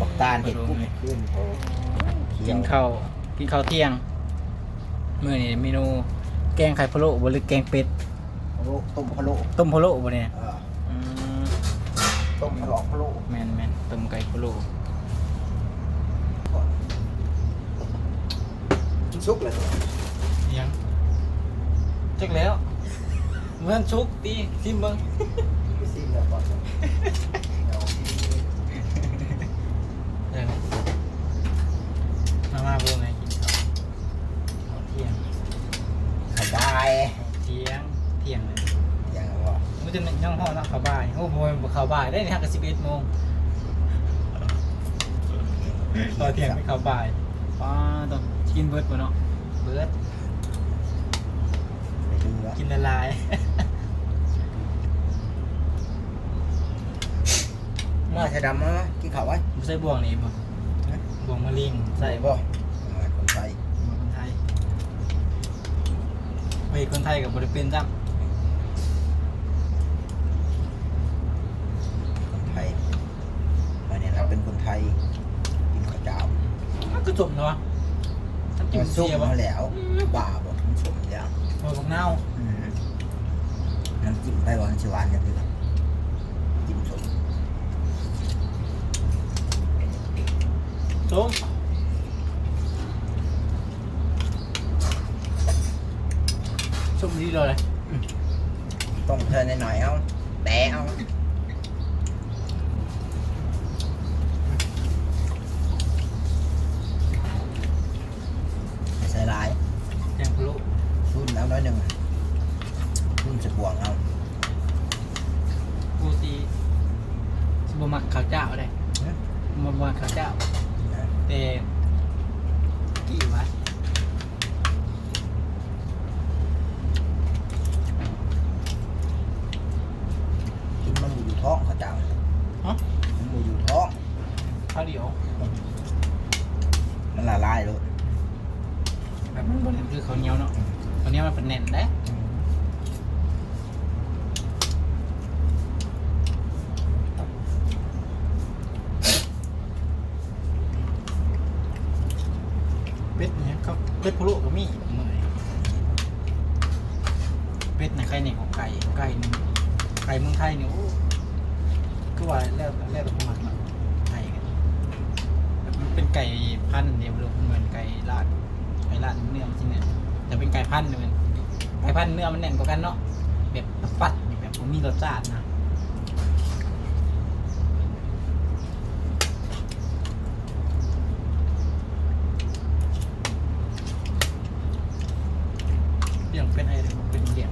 บักตาลเห็ดกุ้งขึ้นโอ้เขีกิยวนข้าวกินข้าวเที่ยงมื้อนี้เมนูแกงไข่พะโล้บ่หรือแกงเป็ดพะโล้ต้มพะโล้ต้มพะโล้บ่เนี่ยเอออืมต้มพะหลอกพะโล้แม่นแม่นต้มไก่พะโล้ชุกเลยยังจักแล้วเมืองชุกตีซิมเบิ่งไปซิมแล้วก่อนเอา ได้ไหมมามาบ่ไงกินข้าวข้าวเที่ยง ขบาย เที่ ยงเที่ยงเลยอย่างว่ามันจะย่องห้องเนาะเข้าบ่ายโอ้โหบ่เขาบ่ายได้ในี่ฮักก็11โมงตอนเที่ยงไม่เข้าบ่ายป้าต้องกินเบิร์ดบ่เนาะเบิดไปดูว่ากินละลายมาใส่ดำมากินข้าวไว้บ่ใส่บ่วงนี่บ่บ่วงมะลิงใส่บ่มาคนไทย บ่คนไทย เฮ้ยคนไทยก็บ่ได้เป็นจ้ำคนไทยวันนี้เราเป็นคนไทย กินข้าวเจ้ามันก็จบเนาะน้ำจิ้มมันเสีสุกยบ่มาแล้วบ้าบ่มันสมแล้วโอ้ยบักนาวอืมน้ำจิ้มไปหวานชิหวานอย่างเดียวจิ้มสมส้ม ส้มดีเลยต้องเธอหน่อยๆเอาแต่เอาใส่ลายแกงพะโล้รุ่นแล้วน้อยหนึ่งรุ่นจะบวงเอาปกติสิบ่มักข้าวเจ้าได้บ่มักข้าวเจ้าแต่กี่วะ กินมันหมูอยู่ท้องเขาเจ้า ฮะ มันหมูอยู่ท้อง ข้าวเดียวมันละลายเลยแบบมันบ่ได้คือข้าวเหนียวเนาะข้าวเหนียวมันเป็นแน่นเด้เป็ดเนี่ยก็เป็ดพะโล้ก็มีเมื่อยเป็ดในะใครเนี่ยของไก่ไก่นี่ไก่เมืองไทยเนี่ยโอ้ ก็ว่าแล้วแล้วแต่ประมาณเนาะไก่กันแบบมันเป็นไก่พันธุ์เดียวเลยมันเหมือนไก่ลาดไก่ลาดเนื้อมันสิเนี่ยแต่เป็นไก่พันธุ์เนี่ยมันไก่พันธุ์เนื้อมันแน่นกว่ากันเนาะแบบปัดๆแบบมันมีรสชาตินะเลี้ยงเป็นอะไรเนี่ยเป็นเลี้ยง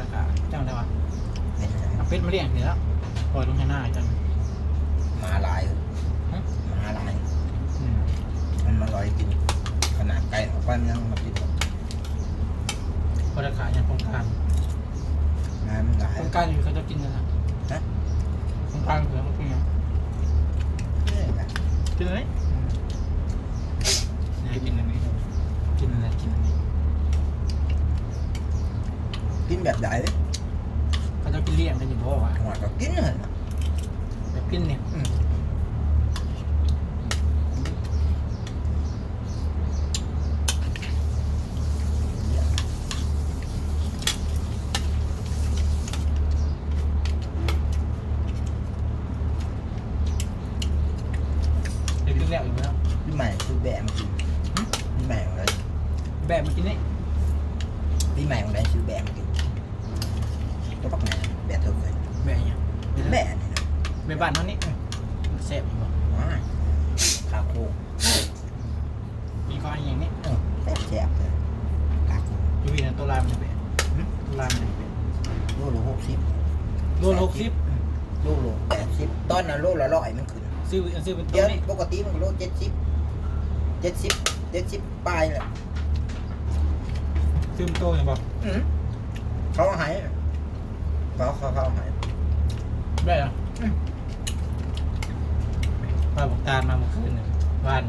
ราคาจ้างได้ปะเป็นไงเอาเป็ดมาเลี้ยงเดี๋ยวแล้ว ปล่อยลงให้หน้าจังมาลายฮะมาลาย อืมมันมาลอยกิน ขนาดไก่ออกไปมันยังมากินพอราคาอย่างโครงการงานมันหลายโครงการอยู่เขาจะกินนะฮะโครงการเหลือมันกินยังเนี่ยนะกินเลยนี่กินอันนี้กินอะไรกินอันนี้ กินแบบไหน เขาจะกินเลี้ยงกันอยู่บ่วะหัวก็กินเหรอแบบกินเนี่ย อืม เดี๋ยวกินแล้วอยู่แล้ว พี่ใหม่คือแบะมากินพี่ใหม่ของอะไร แบบมากินนี่ พี่ใหม่ของอะไรซื้อแบะมากินก็ปักไหนแบะเธอเคย แบบยัง แบะนี่นะ แบบบ้านเท่านี้มันแซ่บอยู่บ่ว้ายขาโคงมีก้อนอย่างนี้เออแซ่บแซ่บเลยขาโคงอยู่ในตัวรามจะเป็นหึตัวรามจะเป็นโลละหกสิบโลละหกสิบโลละแปดสิบตอนนั้นโลละร้อยมันขึ้นซื้อซื้อเป็นตัเดี๋ยววนี้ปกติมันก็โลเจ็ดสิบเจ็ดสิบเจ็ดสิบปลายเลยซื้อเป็นตัวเนี่ยบ่อืมเขาเอาใหายเขาเขาเขาเอาใหายได้เหรอ ป้าบอกตาลมาเมื่อคืนเนี่ยบ้าน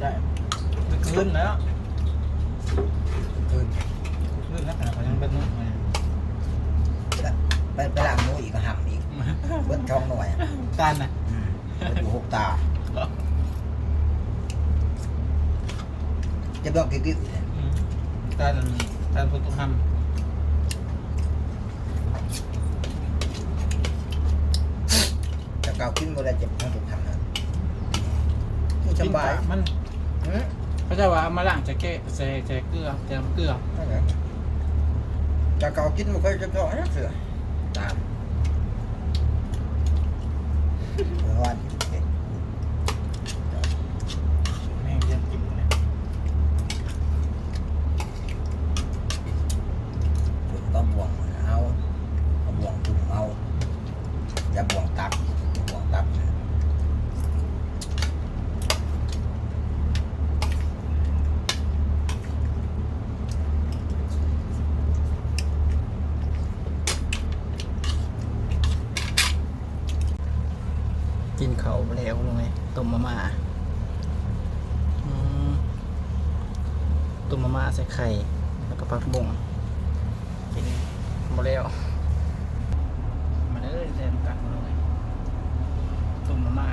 ได้เมื่อคืนแล้วคืนคืนแล้วแต่เขายังเป็นนุ่มเลยไปไปล้างมืออีกก็หำอีกเบิ้ลช่องหน่อยตาลน่ะอืมดูหกตา จะบอกกิ๊กกิ๊กเนี่ยอืมตาลตาลพุทธธรรม แต่เก่าขึ้นบ่ได้เจ็บทั้งถูกทำนะนี่สบายมันอืมเขาจะว่าเอามาล้างจะแก้ใส่ใส่เกลือใส่น้ำเกลือนั่นแหละแต่เก่ากินบ่เคยจะเจาะนะเสือตามเมื่อวานเห็น แม่งเรียนกินเลย คุณก็บ่วงเอาเอาบ่วงจุ่มเอาอย่าบ่วงตับบ่วงตับ กินเขาไปแล้วลงไงต้มมาม่าอืม ต้มมาม่าใส่ไข่ แล้วก็ผักบุ้งกินหมดแล้วมาเด้อแซมกันลงไงต้มมาม่า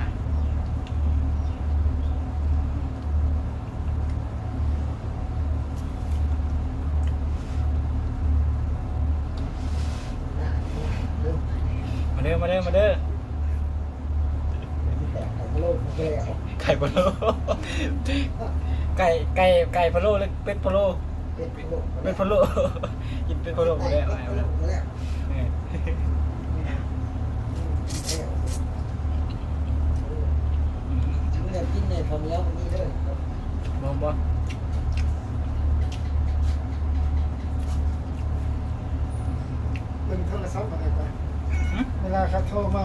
มาเด้อมาเด้อมาเด้อแต่ไข่พะโล้มันก็แล้วไก่พะโล้ ไก่ไก่ไก่พะโล้หรือเป็ดพะโล้เป็ดพะโล้เป็ดพะโล้ กินเป็ดพะโล้มาแล้วมาแล้วก็แล้ว เออ ไม่ได้กินเนี่ยข้าวเหนียวมันนี่เลย บอมบอม เป็นโทรศัพท์อะไรไปเวลาเขาโทรมา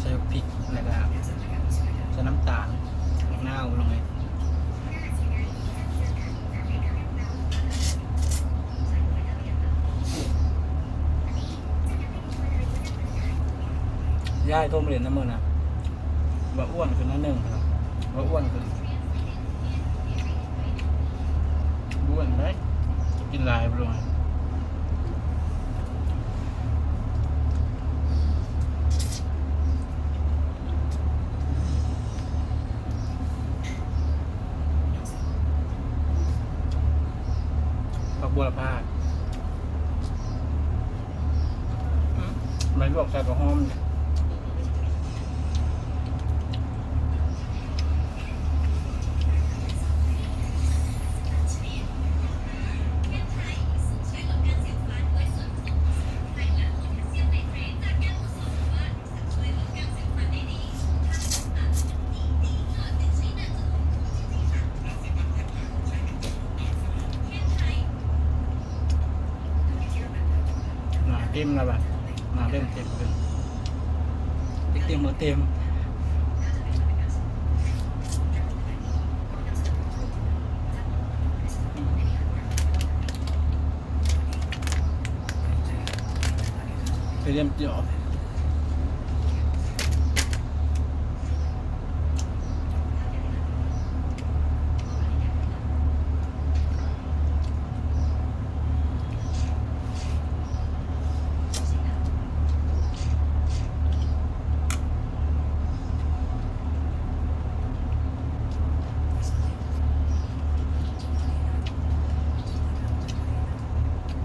ใส่พริกแล้วก็ใส่น้ำตาลมะนาวลงไป ย่ายโทรมาเรียนน้ำมันนะว่าอ้วนขึ้นนิดนึงครับว่าอ้วนขึ้นอ้วนไหมกินลายไปลงไปผักบัวละพาอืมมันบอกใส่กระหอมเนี่ย มแล้วแบบหนาเต็มเต็มเลยเต็มเต็มหมดเต็มเตรียมเจียวลวกสอง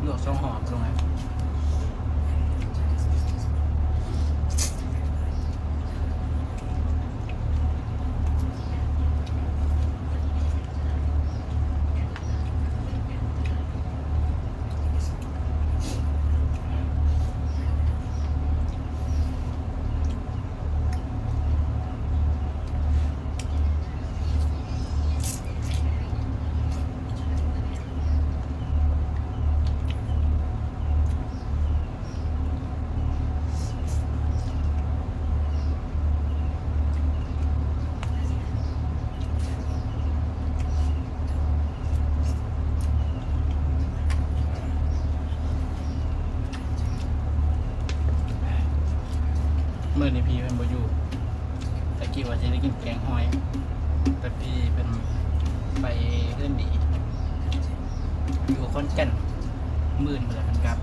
ห่อตรง มื่อนี้พี่เป็นบอยู่แต่กี้ว่าจะได้กินแกงหอย แต่พี่เป็นไปเล่อนดี อยู่คอนแก่นหมื่นไปแล้วกันครับ